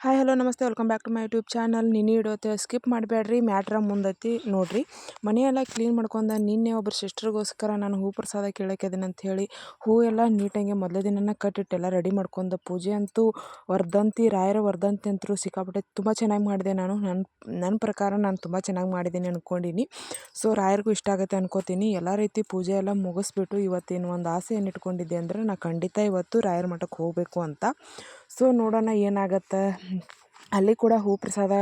Hi hello ನಮಸ್ತೆ. Welcome back to my YouTube channel ನಿನ್ನೆ ಇಡೋತೆ ಸ್ಕಿಪ್ ಮಾಡಬೇಡ್ರಿ ಮ್ಯಾಟ್ರ ಮುಂದೈತಿ ನೋಡ್ರಿ. ಮನೆಯೆಲ್ಲ ಕ್ಲೀನ್ ಮಾಡ್ಕೊಂಡ ನಿನ್ನೆ ಒಬ್ಬರು ಸಿಸ್ಟರ್ಗೋಸ್ಕರ ನಾನು ಹೂ ಪ್ರಸಾದ ಅಂತ ಹೇಳಿ ಹೂ ಎಲ್ಲ ನೀಟಾಗಿ ಮೊದಲೇ ದಿನನ ಕಟ್ಟಿಟ್ಟೆಲ್ಲ ರೆಡಿ ಮಾಡ್ಕೊಂಡ. ಪೂಜೆ ಅಂತೂ ವರ್ಧಂತಿ, ರಾಯರ ವರ್ಧಂತಿ ಅಂತೂ ಸಿಕ್ಕಾಪಟ್ಟೆ ತುಂಬ ಚೆನ್ನಾಗಿ ಮಾಡಿದೆ ನಾನು. ನನ್ನ ನನ್ನ ಪ್ರಕಾರ ನಾನು ತುಂಬ ಚೆನ್ನಾಗಿ ಮಾಡಿದ್ದೀನಿ ಅಂದ್ಕೊಂಡಿನಿ ಸೊ ರಾಯರಿಗೂ ಇಷ್ಟ ಆಗುತ್ತೆ ಅನ್ಕೋತೀನಿ. ಎಲ್ಲ ರೀತಿ ಪೂಜೆ ಎಲ್ಲ ಮುಗಿಸ್ಬಿಟ್ಟು ಇವತ್ತೇನು ಒಂದು ಆಸೆ ಏನು ಇಟ್ಕೊಂಡಿದ್ದೆ ಅಂದರೆ ನಾನು ಖಂಡಿತ ಇವತ್ತು ರಾಯರ ಮಠಕ್ಕೆ ಹೋಗಬೇಕು ಅಂತ. ಸೊ ನೋಡೋಣ ಏನಾಗತ್ತೆ. ಅಲ್ಲಿ ಕೂಡ ಹೂ ಪ್ರಸಾದ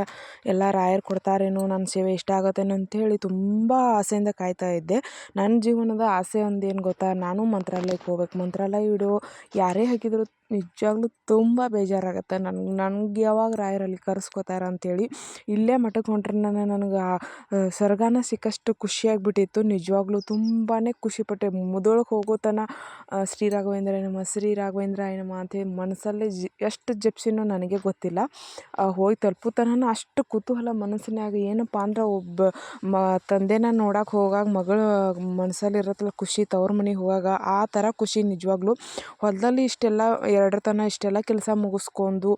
ಎಲ್ಲ ರಾಯರು ಕೊಡ್ತಾರೇನೋ ನನ್ನ ಸೇವೆ ಇಷ್ಟ ಆಗುತ್ತೇನೋ ಅಂಥೇಳಿ ತುಂಬ ಆಸೆಯಿಂದ ಕಾಯ್ತಾ ಇದ್ದೆ. ನನ್ನ ಜೀವನದ ಆಸೆ ಒಂದು ಏನು ಗೊತ್ತಾ? ನಾನು ಮಂತ್ರಾಲಯಕ್ಕೆ ಹೋಗ್ಬೇಕು. ಮಂತ್ರಾಲಯ ವಿಡಿಯೋ ಯಾರೇ ಹಾಕಿದ್ರು ನಿಜವಾಗ್ಲೂ ತುಂಬ ಬೇಜಾರಾಗುತ್ತೆ. ನನ್ಗೆ ನನ್ಗೆ ಯಾವಾಗ ರಾಯರಲ್ಲಿ ಕರೆಸ್ಕೋತಾರ ಅಂತೇಳಿ ಇಲ್ಲೇ ಮಠಕ್ಕೆ ಹೊಂಟ್ರೆ ನನಗೆ ನನಗೆ ಸ್ವರ್ಗನ ಸಿಕ್ಕಷ್ಟು ಖುಷಿಯಾಗಿಬಿಟ್ಟಿತ್ತು. ನಿಜವಾಗ್ಲೂ ತುಂಬಾ ಖುಷಿಪಟ್ಟೆ. ಮುದೋಳಕ್ಕೆ ಹೋಗೋ ತನಕ ಶ್ರೀ ರಾಘವೇಂದ್ರ ಏನಮ್ಮ, ಶ್ರೀ ರಾಘವೇಂದ್ರ ಏನಮ್ಮ ಅಂತ ಮನಸ್ಸಲ್ಲೇ ಜಿ, ಎಷ್ಟು ಜಪಿಸಿನೋ ನನಗೆ ಗೊತ್ತಿಲ್ಲ. ಹೋಗಿ ತಲುಪೋ ಅಷ್ಟು ಕುತೂಹಲ ಮನಸ್ಸಿನಾಗ ಏನಪ್ಪ ಅಂದ್ರೆ ಒಬ್ಬ ಮ, ತಂದೆನ ನೋಡೋಕೆ ಹೋಗಾಗ ಮಗಳು ಮನಸ್ಸಲ್ಲಿ ಇರುತ್ತಲ್ಲ ಖುಷಿ, ತವ್ರ ಮನೆಗೆ ಹೋಗಾಗ ಆ ಥರ ಖುಷಿ ನಿಜವಾಗ್ಲೂ ಹೊಲದಲ್ಲಿ ಇಷ್ಟೆಲ್ಲ ಎರಡರ ತನಕ ಇಷ್ಟೆಲ್ಲ ಕೆಲಸ ಮುಗಿಸ್ಕೊಂಡು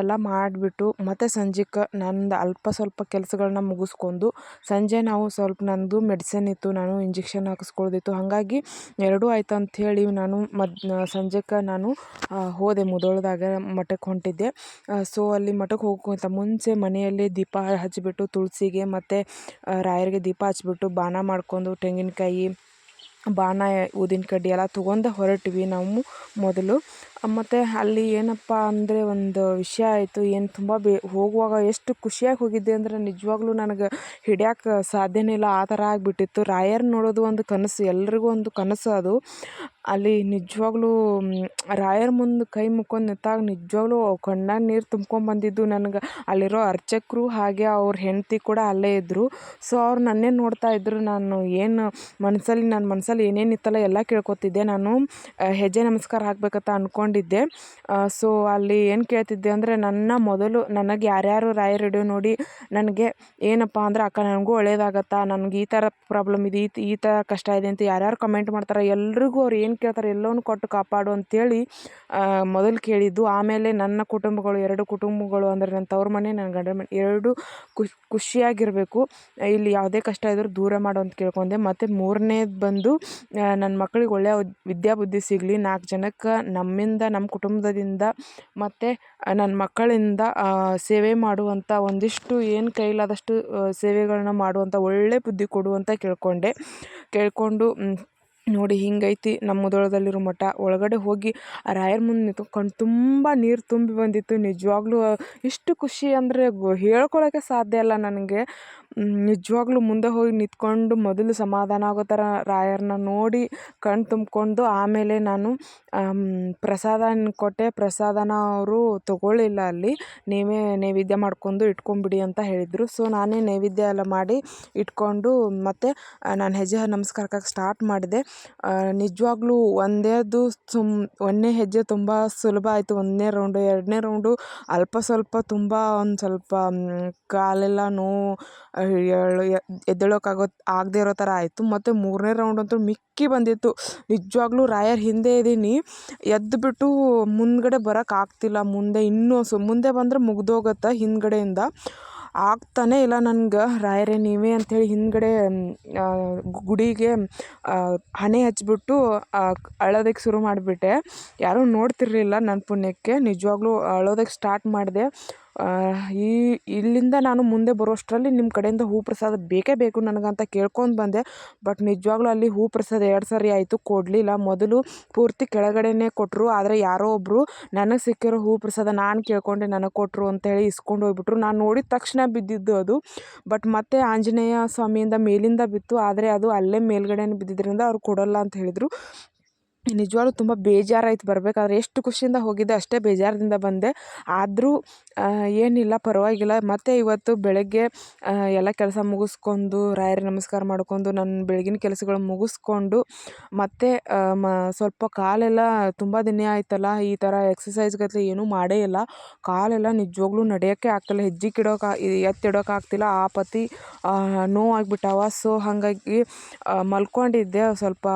ಎಲ್ಲ ಮಾಡಿಬಿಟ್ಟು, ಮತ್ತು ಸಂಜೆಗೆ ನಂದು ಅಲ್ಪ ಸ್ವಲ್ಪ ಕೆಲಸಗಳನ್ನ ಮುಗಿಸ್ಕೊಂಡು, ಸಂಜೆ ನಾವು ಸ್ವಲ್ಪ ನನ್ನದು ಮೆಡಿಸಿನ್ ಇತ್ತು, ನಾನು ಇಂಜೆಕ್ಷನ್ ಹಾಕಿಸ್ಕೊಳ್ಳೋದಿತ್ತು ಹಾಗಾಗಿ ಎರಡೂ ಆಯ್ತು ಅಂಥೇಳಿ ನಾನು ಮದ್ ಸಂಜೆಗೆ ನಾನು ಹೋದೆ ಮುಧೋಳದಾಗ ಮಠಕ್ಕೆ ಹೊಂಟಿದ್ದೆ. ಸೊ ಅಲ್ಲಿ ಮಠಕ್ಕೆ ಹೋಗೋಕ್ಕಿಂತ ಮುಂಚೆ ಮನೆಯಲ್ಲಿ ದೀಪ ಹಚ್ಚಿಬಿಟ್ಟು ತುಳಸಿಗೆ ಮತ್ತು ರಾಯರಿಗೆ ದೀಪ ಹಚ್ಚಿಬಿಟ್ಟು ಬಾಣ ಮಾಡ್ಕೊಂಡು, ತೆಂಗಿನಕಾಯಿ, ಬಾಣ ಊದಿನ ಕಡ್ಡಿ ಎಲ್ಲ ತೊಗೊಂಡು ಹೊರಟ್ವಿ. ನಾವು ಮೊದಲು ಮತ್ತು ಅಲ್ಲಿ ಏನಪ್ಪ ಅಂದರೆ ಒಂದು ವಿಷಯ ಆಯಿತು, ಏನು ತುಂಬ ಬೇ, ಹೋಗುವಾಗ ಎಷ್ಟು ಖುಷಿಯಾಗಿ ಹೋಗಿದ್ದೆ ಅಂದ್ರೆ ನಿಜವಾಗ್ಲೂ ನನಗೆ ಹಿಡಿಯಕ್ಕೆ ಸಾಧ್ಯನೇ ಇಲ್ಲ, ಆ ಥರ ಆಗಿಬಿಟ್ಟಿತ್ತು. ರಾಯರ್ನ ನೋಡೋದು ಒಂದು ಕನಸು, ಎಲ್ರಿಗೂ ಒಂದು ಕನಸು ಅದು. ಅಲ್ಲಿ ನಿಜವಾಗ್ಲೂ ರಾಯರ ಮುಂದೆ ಕೈ ಮುಕ್ಕೊಂಡು ನಿಂತಾಗ ನಿಜವಾಗ್ಲೂ ಕಣ್ಣಾಗ ನೀರು ತುಂಬ್ಕೊಂಬಂದಿದ್ದು ನನಗೆ. ಅಲ್ಲಿರೋ ಅರ್ಚಕರು ಹಾಗೆ ಅವ್ರ ಹೆಂಡತಿ ಕೂಡ ಅಲ್ಲೇ ಇದ್ದರು ಸೊ ಅವ್ರು ನನ್ನೇ ನೋಡ್ತಾ ಇದ್ದರು ನಾನು ಏನು ಮನಸ್ಸಲ್ಲಿ ನನ್ನ ಮನಸ್ಸಲ್ಲಿ ಏನೇನಿತ್ತಲ್ಲ ಎಲ್ಲ ಕೇಳ್ಕೊತಿದ್ದೆ. ನಾನು ಹೆಜ್ಜೆ ನಮಸ್ಕಾರ ಹಾಕ್ಬೇಕಂತ ಅಂದ್ಕೊಂಡಿದ್ದೆ ಸೊ ಅಲ್ಲಿ ಏನು ಕೇಳ್ತಿದ್ದೆ ಅಂದರೆ ನನ್ನ ಮೊದಲು ನನಗೆ ಯಾರ್ಯಾರು ರಾಯರ ವಿಡಿಯೋ ನೋಡಿ ನನಗೆ ಏನಪ್ಪ ಅಂದ್ರೆ ಅಕ್ಕ ನನಗೂ ಒಳ್ಳೇದಾಗತ್ತಾ, ನನಗೆ ಈ ಥರ ಪ್ರಾಬ್ಲಮ್ ಇದೆ, ಈ ಈ ಥರ ಕಷ್ಟ ಇದೆ ಅಂತ ಯಾರ್ಯಾರು ಕಮೆಂಟ್ ಮಾಡ್ತಾರೆ ಎಲ್ರಿಗೂ ಅವ್ರು ಏನು ಕೇಳ್ತಾರೆ ಎಲ್ಲವೂ ಕೊಟ್ಟು ಕಾಪಾಡು ಅಂತೇಳಿ ಮೊದಲು ಕೇಳಿದ್ದು. ಆಮೇಲೆ ನನ್ನ ಕುಟುಂಬಗಳು, ಎರಡು ಕುಟುಂಬಗಳು ಅಂದರೆ ನನ್ನ ತವ್ರ ಮನೆ, ನನ್ನ ಗಂಡ ಮನೆ, ಎರಡು ಖುಷ್, ಖುಷಿಯಾಗಿರಬೇಕು. ಇಲ್ಲಿ ಯಾವುದೇ ಕಷ್ಟ ಇದ್ದರೂ ದೂರ ಮಾಡು ಅಂತ ಕೇಳ್ಕೊಂಡೆ. ಮತ್ತು ಮೂರನೇದು ಬಂದು ನನ್ನ ಮಕ್ಳಿಗೆ ಒಳ್ಳೆಯ ವಿದ್ಯಾಬುದ್ಧಿ ಸಿಗಲಿ, ನಾಲ್ಕು ಜನಕ್ಕೆ ನಮ್ಮಿಂದ ನಮ್ಮ ಕುಟುಂಬದಿಂದ ಮತ್ತು ನನ್ನ ಮಕ್ಕಳಿಂದ ಸೇವೆ ಮಾಡುವಂಥ ಒಂದಿಷ್ಟು ಏನು ಕೈಲಾದಷ್ಟು ಸೇವೆಗಳನ್ನ ಮಾಡುವಂಥ ಒಳ್ಳೆಯ ಬುದ್ಧಿ ಕೊಡು ಅಂತ ಕೇಳಿಕೊಂಡೆ ಕೇಳಿಕೊಂಡು ನೋಡಿ ಹಿಂಗೈತಿ, ನಮ್ಮ ಮುಧೋಳದಲ್ಲಿರೋ ಮಠ. ಒಳಗಡೆ ಹೋಗಿ ಆ ರಾಯರ ಮುಂದೆ ನಿಂತ್ಕೊಂಡು ತುಂಬ ನೀರು ತುಂಬಿ ಬಂದಿತ್ತು. ನಿಜವಾಗ್ಲೂ ಇಷ್ಟು ಖುಷಿ ಅಂದರೆ ಹೇಳ್ಕೊಳ್ಳೋಕ್ಕೆ ಸಾಧ್ಯ ಇಲ್ಲ ನನಗೆ. ನಿಜವಾಗ್ಲೂ ಮುಂದೆ ಹೋಗಿ ನಿಂತ್ಕೊಂಡು ಮೊದಲು ಸಮಾಧಾನ ಆಗೋ ಥರ ರಾಯರನ್ನ ನೋಡಿ ಕಣ್ಣು ತುಂಬಿಕೊಂಡು ಆಮೇಲೆ ನಾನು ಪ್ರಸಾದ ಕೊಟ್ಟೆ. ಪ್ರಸಾದನ ಅವರು ತೊಗೊಳ್ಳಿಲ್ಲ ಅಲ್ಲಿ. ನೀವೇ ನೈವೇದ್ಯ ಮಾಡ್ಕೊಂಡು ಇಟ್ಕೊಂಬಿಡಿ ಅಂತ ಹೇಳಿದರು. ಸೊ ನಾನೇ ನೈವೇದ್ಯ ಎಲ್ಲ ಮಾಡಿ ಇಟ್ಕೊಂಡು ಮತ್ತು ನಾನು ಹೆಜ್ಜೆ ನಮಸ್ಕಾರಕ್ಕೆ ಸ್ಟಾರ್ಟ್ ಮಾಡಿದೆ. ನಿಜವಾಗ್ಲೂ ಒಂದೇದು ಸುಮ್ ಒಂದನೇ ಹೆಜ್ಜೆ ತುಂಬ ಸುಲಭ ಆಯಿತು. ಒಂದನೇ ರೌಂಡು ಎರಡನೇ ರೌಂಡು ಅಲ್ಪ ಸ್ವಲ್ಪ ತುಂಬ ಒಂದು ಸ್ವಲ್ಪ ಕಾಲೆಲ್ಲ ನೋವು ಎದ್ದೇಳೋಕ್ಕಾಗೋ ಆಗದೇ ಇರೋ ಥರ ಆಯಿತು. ಮತ್ತು ಮೂರನೇ ರೌಂಡ್ ಅಂತೂ ಮಿಕ್ಕಿ ಬಂದಿತ್ತು. ನಿಜವಾಗ್ಲೂ ರಾಯರ್ ಹಿಂದೆ ಇದ್ದೀನಿ. ಎದ್ದುಬಿಟ್ಟು ಮುಂದುಗಡೆ ಬರೋಕ್ಕಾಗ್ತಿಲ್ಲ ಮುಂದೆ ಇನ್ನೂ ಸು, ಮುಂದೆ ಬಂದರೆ ಮುಗ್ದೋಗುತ್ತೆ ಹಿಂದುಗಡೆಯಿಂದ. ಆಗ್ತಾನೇ ಇಲ್ಲ ನನ್ಗೆ. ರಾಯರೇ, ನೀವೇ ಅಂಥೇಳಿ ಹಿಂದುಗಡೆ ಗುಡಿಗೆ ಹಣೆ ಹಚ್ಚಿಬಿಟ್ಟು ಅಳೋದಕ್ಕೆ ಶುರು ಮಾಡಿಬಿಟ್ಟೆ. ಯಾರೂ ನೋಡ್ತಿರಲಿಲ್ಲ ನನ್ನ ಪುಣ್ಯಕ್ಕೆ. ನಿಜವಾಗ್ಲೂ ಅಳೋದಕ್ಕೆ ಸ್ಟಾರ್ಟ್ ಮಾಡಿದೆ. ಈ, ಇಲ್ಲಿಂದ ನಾನು ಮುಂದೆ ಬರೋಷ್ಟರಲ್ಲಿ ನಿಮ್ಮ ಕಡೆಯಿಂದ ಹೂ ಪ್ರಸಾದ ಬೇಕೇ ಬೇಕು ನನಗಂತ ಕೇಳ್ಕೊಂಡು ಬಂದೆ. ಬಟ್ ನಿಜವಾಗ್ಲೂ ಅಲ್ಲಿ ಹೂ ಪ್ರಸಾದ ಎರಡು ಸಾರಿ ಆಯಿತು, ಕೊಡಲಿಲ್ಲ. ಮೊದಲು ಪೂರ್ತಿ ಕೆಳಗಡೆನೇ ಕೊಟ್ಟರು ಆದರೆ ಯಾರೋ ಒಬ್ಬರು ನನಗೆ ಸಿಕ್ಕಿರೋ ಹೂ ಪ್ರಸಾದ ನಾನು ಕೇಳ್ಕೊಂಡೆ, ನನಗೆ ಕೊಟ್ಟರು ಅಂತೇಳಿ ಇಸ್ಕೊಂಡು ಹೋಗ್ಬಿಟ್ರು. ನಾನು ನೋಡಿದ ತಕ್ಷಣ ಬಿದ್ದಿದ್ದು ಅದು. ಬಟ್ ಮತ್ತೆ ಆಂಜನೇಯ ಸ್ವಾಮಿಯಿಂದ ಮೇಲಿಂದ ಬಿತ್ತು, ಆದರೆ ಅದು ಅಲ್ಲೇ ಮೇಲ್ಗಡೆನೇ ಬಿದ್ದಿದ್ದರಿಂದ ಅವ್ರು ಕೊಡೋಲ್ಲ ಅಂತ ಹೇಳಿದರು. ನಿಜವಾಗ್ಲೂ ತುಂಬ ಬೇಜಾರಾಯ್ತು ಬರಬೇಕಾದ್ರೆ ಎಷ್ಟು ಖುಷಿಯಿಂದ ಹೋಗಿದ್ದೆ ಅಷ್ಟೇ ಬೇಜಾರದಿಂದ ಬಂದೆ. ಆದರೂ ಏನಿಲ್ಲ, ಪರವಾಗಿಲ್ಲ. ಮತ್ತು ಇವತ್ತು ಬೆಳಗ್ಗೆ ಎಲ್ಲ ಕೆಲಸ ಮುಗಿಸ್ಕೊಂಡು ರಾಯರಿಗೆ ನಮಸ್ಕಾರ ಮಾಡ್ಕೊಂಡು, ನನ್ನ ಬೆಳಗಿನ ಕೆಲಸಗಳು ಮುಗಿಸ್ಕೊಂಡು, ಮತ್ತು ಮ, ಸ್ವಲ್ಪ ಕಾಲೆಲ್ಲ ತುಂಬ ದಿನ ಆಯ್ತಲ್ಲ, ಈ ಥರ ಎಕ್ಸಸೈಸ್ಗತ್ಲೆ ಏನೂ ಮಾಡೇ ಇಲ್ಲ. ಕಾಲೆಲ್ಲ ನಿಜವಾಗ್ಲೂ ನಡೆಯೋಕ್ಕೆ ಆಗ್ತಿಲ್ಲ. ಹೆಜ್ಜೆಗೆ ಇಡೋಕೆ ಎತ್ತಿಡೋಕೆ ಆಗ್ತಿಲ್ಲ ಆ ಪತಿ ನೋವಾಗಿಬಿಟ್ಟಾವ. ಸೊ ಹಾಗಾಗಿ ಮಲ್ಕೊಂಡಿದ್ದೆ. ಸ್ವಲ್ಪ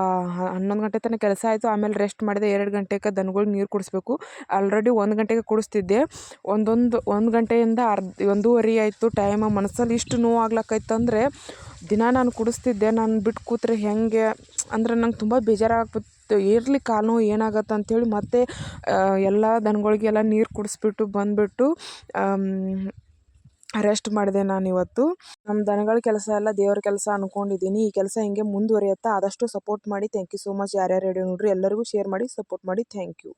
ಹನ್ನೊಂದು ಗಂಟೆ ತನಕ ಕೆಲಸ ಆಯಿತು. ಆಮೇಲೆ ರೆಸ್ಟ್ ಮಾಡಿದೆ. ಎರಡು ಗಂಟೆಗೆ ದನಗಳಿಗೆ ನೀರು ಕುಡಿಸ್ಬೇಕು. ಆಲ್ರೆಡಿ ಒಂದು ಗಂಟೆಗೆ ಕುಡಿಸ್ತಿದ್ದೆ. ಒಂದೊಂದು, ಒಂದು ಒಂದು ಗಂಟೆಯಿಂದ ಅರ್ಧ ಒಂದೂವರೆ ಆಯಿತು ಟೈಮ್ ಮನಸ್ಸಲ್ಲಿ ಇಷ್ಟು ನೋವು ಆಗ್ಲಕ್ಕೈತಂದರೆ ದಿನ ನಾನು ಕುಡಿಸ್ತಿದ್ದೆ. ನಾನು ಬಿಟ್ಟು ಕೂತ್ರೆ ಹೆಂಗೆ? ಅಂದ್ರೆ ನಂಗೆ ತುಂಬ ಬೇಜಾರಾಗ್ಬಿಟ್ಟು ಇರಲಿ ಕಾಲು ನೋವು ಏನಾಗತ್ತೆ ಅಂಥೇಳಿ ಮತ್ತೆ ಎಲ್ಲ ದನಗಳಿಗೆಲ್ಲ ನೀರು ಕುಡಿಸ್ಬಿಟ್ಟು ಬಂದುಬಿಟ್ಟು ರೆಸ್ಟ್ ಮಾಡಿದೆ ನಾನು ಇವತ್ತು. ನಮ್ಮ ದನಗಳ ಕೆಲಸ ಎಲ್ಲ ದೇವ್ರ ಕೆಲಸ ಅಂದ್ಕೊಂಡಿದ್ದೀನಿ ಈ ಕೆಲಸ ಹಿಂಗೆ ಮುಂದುವರಿಯುತ್ತಾ ಆದಷ್ಟು ಸಪೋರ್ಟ್ ಮಾಡಿ ಥ್ಯಾಂಕ್ ಯು ಸೋ ಮಚ್ ಯಾರ್ಯಾರು ರೇಡಿಯೋ ನೋಡ್ರಿ ಎಲ್ಲರಿಗೂ ಶೇರ್ ಮಾಡಿ ಸಪೋರ್ಟ್ ಮಾಡಿ ಥ್ಯಾಂಕ್ ಯು